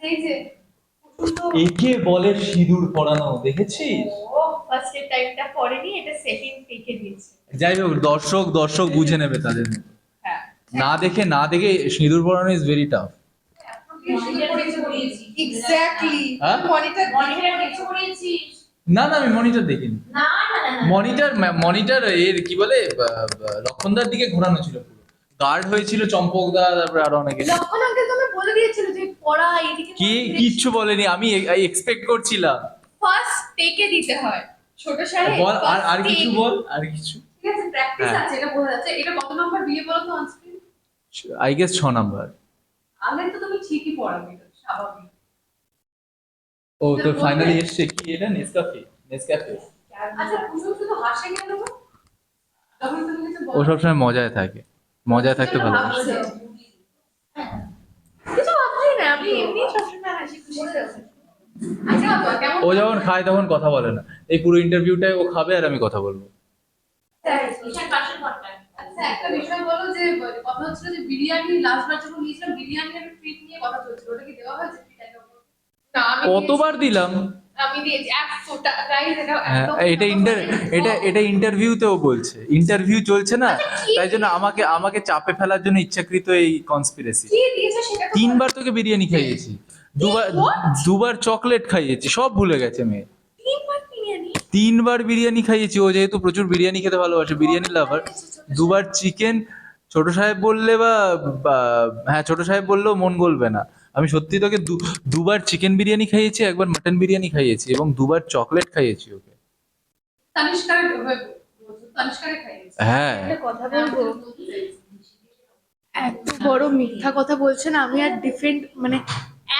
এই যে একে বলে সিঁদুর পরানো দেখেছিস? ও ফার্স্টের টাইমটা পড়েনি এটা সেকেন্ড পেকে দিয়েছে। যাই হোক দর্শক দর্শক বুঝে নেবে তাদের। হ্যাঁ। না দেখে না দেখে সিঁদুর পরানো is very tough exactly? Monitor মনিটরে কিছু করেছিস না না আমি মনিটর দেখিনি। মনিটর মনিটর এর কি বলে লক্ষণদার দিকে ঘোরানো ছিল পুরো। গার্ড হয়েছিল চম্পকদা তারপরে আরও অনেকে। লক্ষণ আঙ্কেল তুমি বলে দিয়েছিল পড়া কি? কিচ্ছু বলেনি আমি এক্সপেক্ট করছিলাম। ফার্স্ট টেকে দিতে হয় ছোট সাহেব। বল আর আর কিছু বল আর কিছু? ঠিক আছে প্র্যাকটিস। আছে এটা বোঝা যাচ্ছে। এটা কত নাম্বার বিয়ে বলো তো আই গেস ছ নাম্বার আগে তো তুমি ঠিকই পড়াবে স্বাভাবিক। ও তো ফাইনালি এসছে কি এটা? নেসকাফে নেসকাফে আচ্ছা শুধু হাসে কেন ও সবসময় মজায় থাকে মজায় থাকতে ভালো ভাবছে। কিছু ভাবছি না আমি এমনি সবসময় হাসি খুশিতে আছি আচ্ছা বাবা, কেমন ও যখন খায় তখন কথা বলে না। এই পুরো ইন্টারভিউটাই ও খাবে আর আমি কথা বলব। ঈশান পাশের ঘরটা আচ্ছা একটা বিষয় বলো যে কথা হচ্ছিল যে বিরিয়ানি লাস্ট যখন নিয়েছিলাম বিরিয়ানি ট্রিট নিয়ে কথা চলছিল ওটা কি দেওয়া হয়েছে treat একটা? না আমি কতবার দিলাম? আমি দিয়েছি এটা হ্যাঁ এটা ইন্টার এটা এটা ইন্টারভিউতেও বলছে। ইন্টারভিউ চলছে না তাই জন্য আমাকে আমাকে চাপে ফেলার জন্য ইচ্ছাকৃত এই কনস্পিরেসি তিনবার তোকে বিরিয়ানি খাইয়েছি। দুবার দুবার চকলেট খাইয়েছি সব ভুলে গেছে মেয়ে। তিনবার বিরিয়ানি? খাইয়েছি ও যেহেতু প্রচুর বিরিয়ানি খেতে ভালোবাসে বিরিয়ানি লাভার দুবার চিকেন ছোট সাহেব বললে বা বা- হ্যাঁ ছোট সাহেব বললেও মন গলবে না। আমি সত্যি তোকে দু- দুবার চিকেন বিরিয়ানি খাইয়েছি একবার মাটন বিরিয়ানি খাইয়েছি এবং দুবার চকলেট খাইয়েছি ওকে। হ্যাঁ। কথা বলব? এত বড় মিথ্যা কথা বলছে না আমি আর ডিফারেন্ট মানে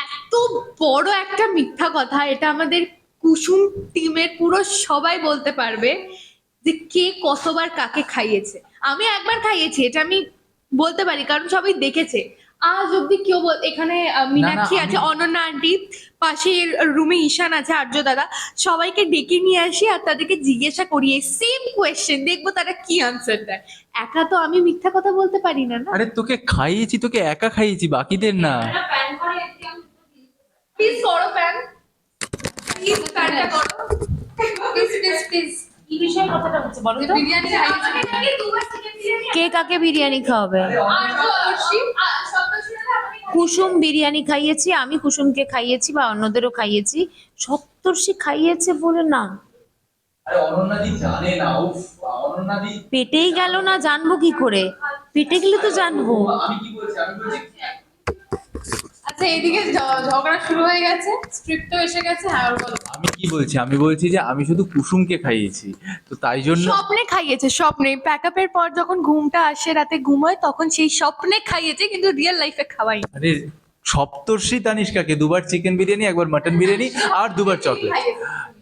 এত বড় একটা মিথ্যা কথা এটা আমাদের কুসুম টিমের পুরো সবাই বলতে পারবে যে কে কতবার কাকে খাইয়েছে। আমি একবার খাইয়েছি এটা আমি বলতে পারি কারণ সবাই দেখেছে। আজ অব্দি কেউ বল এখানে মীনাক্ষী আছে অনন্যা আন্টি পাশের রুমে ঈশান আছে আর্য দাদা। সবাইকে ডেকে নিয়ে আসি আর তাদেরকে জিজ্ঞাসা করি সেম কোয়েশ্চেন দেখব তারা কি আনসার দেয়। একা তো আমি মিথ্যা কথা বলতে পারি না না? আরে তোকে খাইয়েছি তোকে একা খাইয়েছি বাকিদের না। প্লিজ করো প্যান প্লিজ করো প্লিজ প্লিজ প্লিজ কি বিষয়ে কথাটা হচ্ছে কুসুম বিরিয়ানি খাইয়েছি আমি কুসুমকে খাইয়েছি বা অন্যদেরও খাইয়েছি। সপ্তর্ষি খাইয়েছে বলে না। আরে অনন্যাদি জানে না উফ অনন্যাদি। পেটেই গেল না জানব কি করে? পেটে গেলে তো জানব। আমি কি বলছি আমি বলছি আচ্ছা এদিকে ঝগড়া শুরু হয়ে গেছে স্ক্রিপ্টও এসে গেছে হ্যাঁ বলো আমি কি বলছি? আমি বলছি যে আমি শুধু কুসুমকে খাইয়েছি। তো তাই জন্য স্বপ্নে খাইয়েছে স্বপ্নে। প্যাকআপের পর যখন ঘুমটা আসে রাতে ঘুমোয় তখন সেই স্বপ্নে খাইয়েছে কিন্তু রিয়েল লাইফে খাওয়াই আরে সপ্তর্ষি তানিষ্কাকে দুবার চিকেন বিরিয়ানি একবার মাটন বিরিয়ানি আর দুবার চকলেট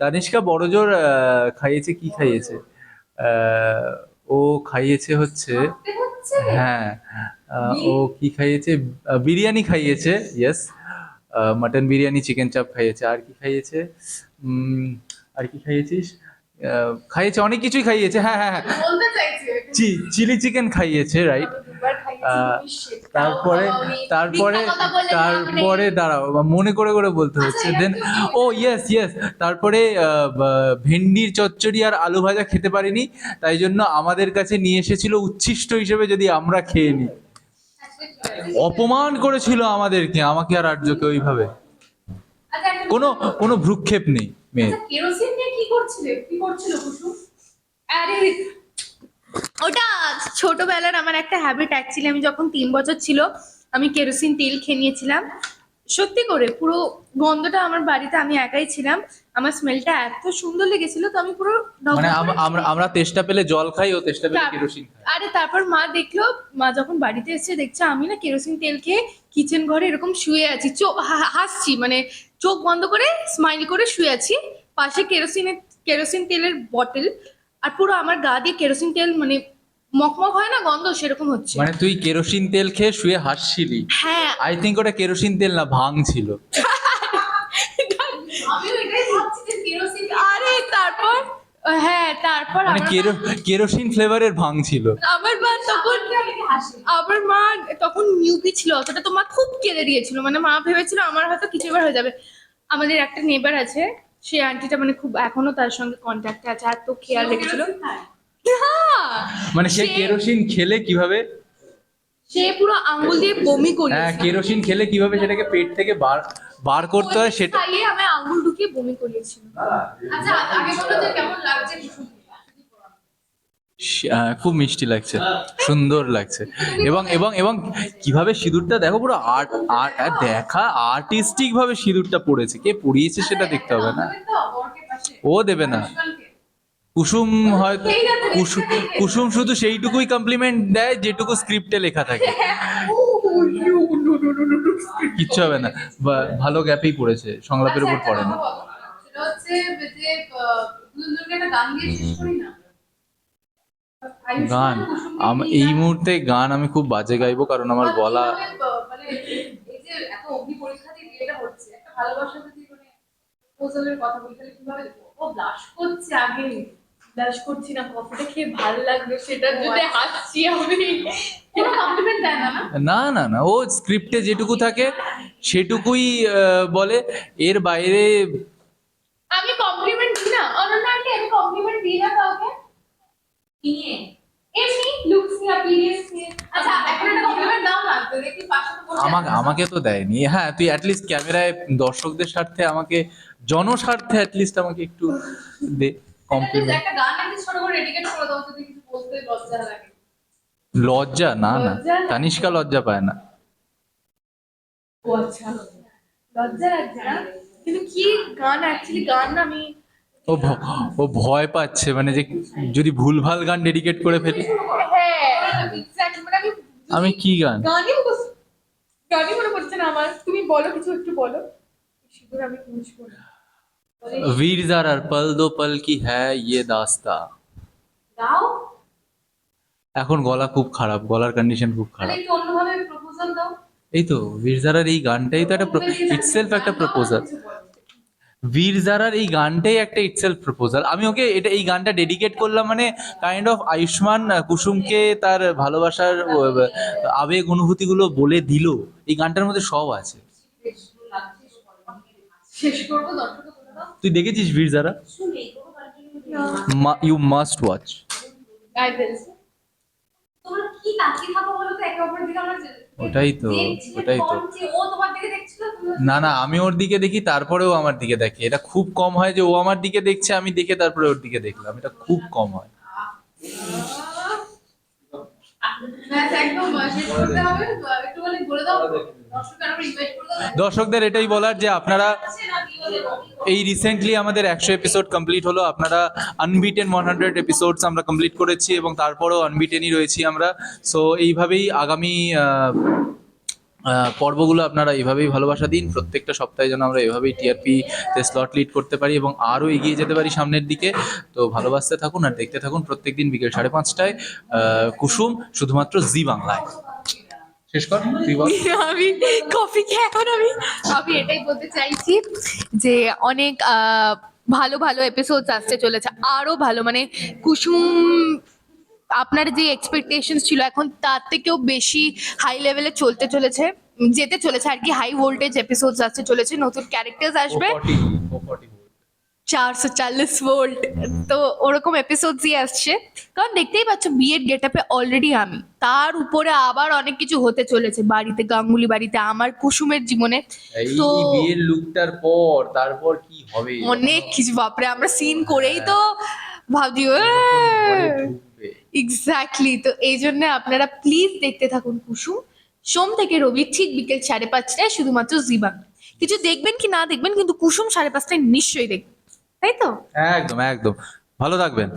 তানিষ্কা বড় জোর খাইয়েছে কি খাইয়েছে? ও খাইয়েছে হচ্ছে হচ্ছে? হ্যাঁ ও কি খাইয়েছে? বিরিয়ানি খাইয়েছে ইয়েস মাটন বিরিয়ানি চিকেন চাপ খাইয়েছে। আর কি খাইয়েছে? আর কি খাইয়েছিস? খাইয়েছে অনেক কিছুই খাইয়েছে। হ্যাঁ হ্যাঁ হ্যাঁ। চিলি চিকেন খাইয়েছে রাইট তারপরে তারপরে। তারপরে দাঁড়াও মনে করে করে বলতে হচ্ছে। আচ্ছা, দেন ও ইয়েস ইয়েস তারপরে ভেন্ডির চচ্চড়ি আর আলু ভাজা খেতে পারিনি। তাই জন্য আমাদের কাছে নিয়ে এসেছিল উচ্ছিষ্ট হিসেবে যদি আমরা খেয়ে নিই। অপমান করেছিল আমাদেরকে আমাকে আর আর্যকে ওইভাবে। কোন কোন ভ্রুক্ষেপ নেই মেয়ের। আচ্ছা, কেরোসিন কি করছিলে? কি করছিল কুসুম? আরে ওটা ছোটবেলার আমার একটা হ্যাবিট অ্যাকচুয়ালি আমি যখন তিন বছর ছিল আমি কেরোসিন তেল খেয়ে নিয়েছিলাম। সত্যি করে পুরো গন্ধটা আমার বাড়িতে আমি একাই ছিলাম। আমার স্মেলটা এত সুন্দর লেগেছিল তো আমি পুরো মানে আমরা আমরা তেষ্টা পেলে জল খাই ও তেষ্টা পেলে কেরোসিন আরে তারপর মা দেখল মা যখন বাড়িতে এসেছে দেখছে আমি না কেরোসিন তেল খেয়ে কিচেন ঘরে এরকম শুয়ে আছি চোখ হাসছি মানে চোখ বন্ধ করে স্মাইল করে শুয়ে আছি। পাশে কেরোসিনের কেরোসিন তেলের বটল আর পুরো আমার গা দিয়ে কেরোসিন তেল মানে মকমক হয় না গন্ধ সেরকম হচ্ছে। মানে তুই কেরোসিন তেল খেয়ে শুয়ে হাসছিলি। হ্যাঁ। আই থিঙ্ক ওটা কেরোসিন তেল না ভাং ছিল। আরে তারপর? হ্যাঁ তারপর মানে কেরোসিন ফ্লেভারের ভাং ছিল। আমার মা তখন আমার মা তখন নিউবি ছিল অতটা তো মা খুব কেঁদে দিয়েছিল মানে মা ভেবেছিল আমার হয়তো কিছু এবার হয়ে যাবে। আমাদের একটা নেবার আছে সে আন্টিটা মানে খুব এখনও তার সঙ্গে কন্ট্যাক্টে আছে এত খেয়াল রেখেছিল। মানে সে কেরোসিন খেলে কীভাবে? সে পুরো আঙ্গুল দিয়ে বমি করে হ্যাঁ কেরোসিন খেলে কীভাবে সেটাকে পেট থেকে বার বার করতে হয় সেটা খাইয়ে আমি আঙ্গুল ঢুকিয়ে বমি করিয়েছিল আচ্ছা আগে বলো যে কেমন লাগছে খুব মিষ্টি লাগছে সুন্দর লাগছে। এবং এবং এবং কীভাবে সিঁদুরটা দেখো পুরো আর্ট আর্ট দেখা আর্টিস্টিক ভাবে সিঁদুরটা পড়েছে। কে পড়িয়েছে সেটা দেখতে হবে না। ও দেবে না। কুসুম হয় কুসুম কুসুম শুধু সেইটুকুই কমপ্লিমেন্ট দেয় যেটুকু স্ক্রিপ্টে লেখা থাকে। কিচ্ছু হবে না। ভালো গ্যাপেই পড়েছে সংলাপের উপর পড়ে না। গান এই মুহূর্তে গান আমি খুব বাজে গাইবো কারণ আমার গলা কীভাবে, আহ, মানে ভালোবাসা মানে কথা কীভাবে ও ব্লাশ করছে আগে ব্লাশ করছি না কফিটা খেয়ে ভালো লাগল সেটার জন্য হাসছি আমি। কোনো কমপ্লিমেন্ট দেয় না না? না ও স্ক্রিপ্টে যেটুকু থাকে সেটুকুই বলে। এর বাইরে আমি কমপ্লিমেন্ট দিই না। অনন্যা আন্টি আমি কমপ্লিমেন্ট দিই না কাউকে। নিয়ে। এমনি লুকস নিয়ে অ্যাপিয়ারেন্স নিয়ে। আচ্ছা এখন একটা কমপ্লিমেন্ট দাও না তো দেখি পাশে আমাকে আমাকে তো দেয়নি। হ্যাঁ তুই অ্যাটলিস্ট ক্যামেরায় দর্শকদের স্বার্থে আমাকে জনস্বার্থে অ্যাটলিস্ট আমাকে একটু দে। কমপ্লিমেন্ট একটা গান একটা ছোট করে ডেডিকেট করে দাও যদি কিছু বলতে লজ্জা লাগে। লজ্জা? না না। তানিষ্কা লজ্জা পায় না। ও আচ্ছা। লজ্জা লাগছে না? কিন্তু কি গান? অ্যাকচুয়ালি গান না আমি ও ও ভয় পাচ্ছে মানে যে যদি ভুলভাল গান ডেডিকেট করে ফেলি। আমি কি গান? গানই গানই মনে পড়ছে না আমার। তুমি বলো কিছু একটু বলো। আমি वीर जारा पल दो पल की है ये दास्ता। গাও এখন গলা খুব খারাপ গলার কন্ডিশন খুব খারাপ। এই তো বীর জারার এই গানটাই তো একটা ইটসেলফ একটা প্রপোজাল বীর জারার এই গানটাই একটা ইটসেলফ প্রপোজাল আমি ওকে এটা এই গানটা ডেডিকেট করলাম মানে কাইন্ড অফ আয়ুষ্মান কুসুমকে তার ভালোবাসার আবেগ অনুভূতিগুলো বলে দিল। এই গানটার মধ্যে সব আছে। শেষ করব দর্শক তুই দেখেছিস কোনো কন্টিনিউ ইউ মাস্ট ওয়াচ ওটাই তো, ওটাই তো। না না আমি ওর দিকে দেখি তারপরেও আমার দিকে দেখে। এটা খুব কম হয় যে ও আমার দিকে দেখছে আমি দেখে তারপরে ওর দিকে দেখলাম। এটা খুব কম হয়। দর্শকদের এটাই বলার যে আপনারা বলে এই রিসেন্টলি আমাদের একশো এপিসোড কমপ্লিট হলো। আপনারা আনবিটেন ওয়ান হান্ড্রেড এপিসোডস আমরা কমপ্লিট করেছি এবং তারপরেও আনবিটেনই রয়েছি আমরা। সো এইভাবেই আগামী পর্বগুলো আপনারা এইভাবেই ভালোবাসা দিন। প্রত্যেকটা সপ্তাহে যেন আমরা এভাবেই টিআরপি তে স্লট লিড করতে পারি এবং আরও এগিয়ে যেতে পারি সামনের দিকে। তো ভালোবাসতে থাকুন আর দেখতে থাকুন প্রত্যেকদিন বিকেল সাড়ে পাঁচটায়। কুসুম শুধুমাত্র জি বাংলায়। শেষ কর আমি কফি খেয়ে এখন আমি আমি এটাই বলতে চাইছি যে অনেক ভালো ভালো এপিসোডস আসতে চলেছে। আরও ভালো মানে কুসুম আপনার যে এক্সপেকটেশন ছিল এখন তার থেকেও বেশি হাই লেভেলে চলতে চলেছে যেতে চলেছে আর কি। হাই ভোল্টেজ এপিসোডস আসতে চলেছে নতুন ক্যারেক্টার্স আসবে। চারশো চল্লিশ ভোল্ট। তো ওরকম এপিসোডসই আসছে। কারণ দেখতেই পাচ্ছ বিয়ের গেট আপে অলরেডি আমি। তার উপরে আবার অনেক কিছু হতে চলেছে। বাড়িতে গাঙ্গুলি বাড়িতে আমার কুসুমের জীবনে। তো বিয়ের লুকটার পর তারপর কি হবে? অনেক কিছু বাপরে আমরা সিন করেই তো ভাবছি। এক্স্যাক্টলি তো এই জন্য আপনারা প্লিজ দেখতে থাকুন কুসুম। সোম থেকে রবি ঠিক বিকেল সাড়ে পাঁচটায় শুধুমাত্র জি বাংলা। কিছু দেখবেন কি না দেখবেন কিন্তু কুসুম সাড়ে পাঁচটায় নিশ্চয়ই দেখবেন। তাই তো? একদম একদম। ভালো থাকবেন।